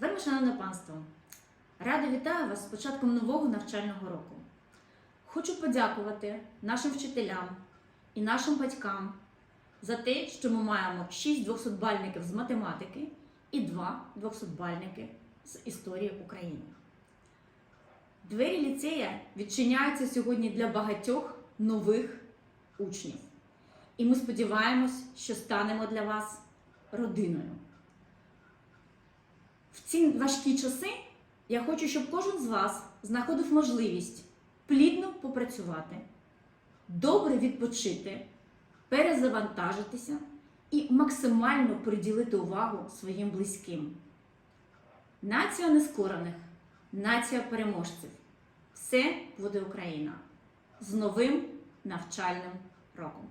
Вельми шановне панство, рада вітаю вас з початком нового навчального року. Хочу подякувати нашим вчителям і нашим батькам за те, що ми маємо 6 200-бальників з математики і 2 200-бальники з історії України. Двері ліцея відчиняються сьогодні для багатьох нових учнів. І ми сподіваємось, що станемо для вас родиною. В ці важкі часи я хочу, щоб кожен з вас знаходив можливість плідно попрацювати, добре відпочити, перезавантажитися і максимально приділити увагу своїм близьким. Нація нескорених, нація переможців. Все буде Україна з новим навчальним роком.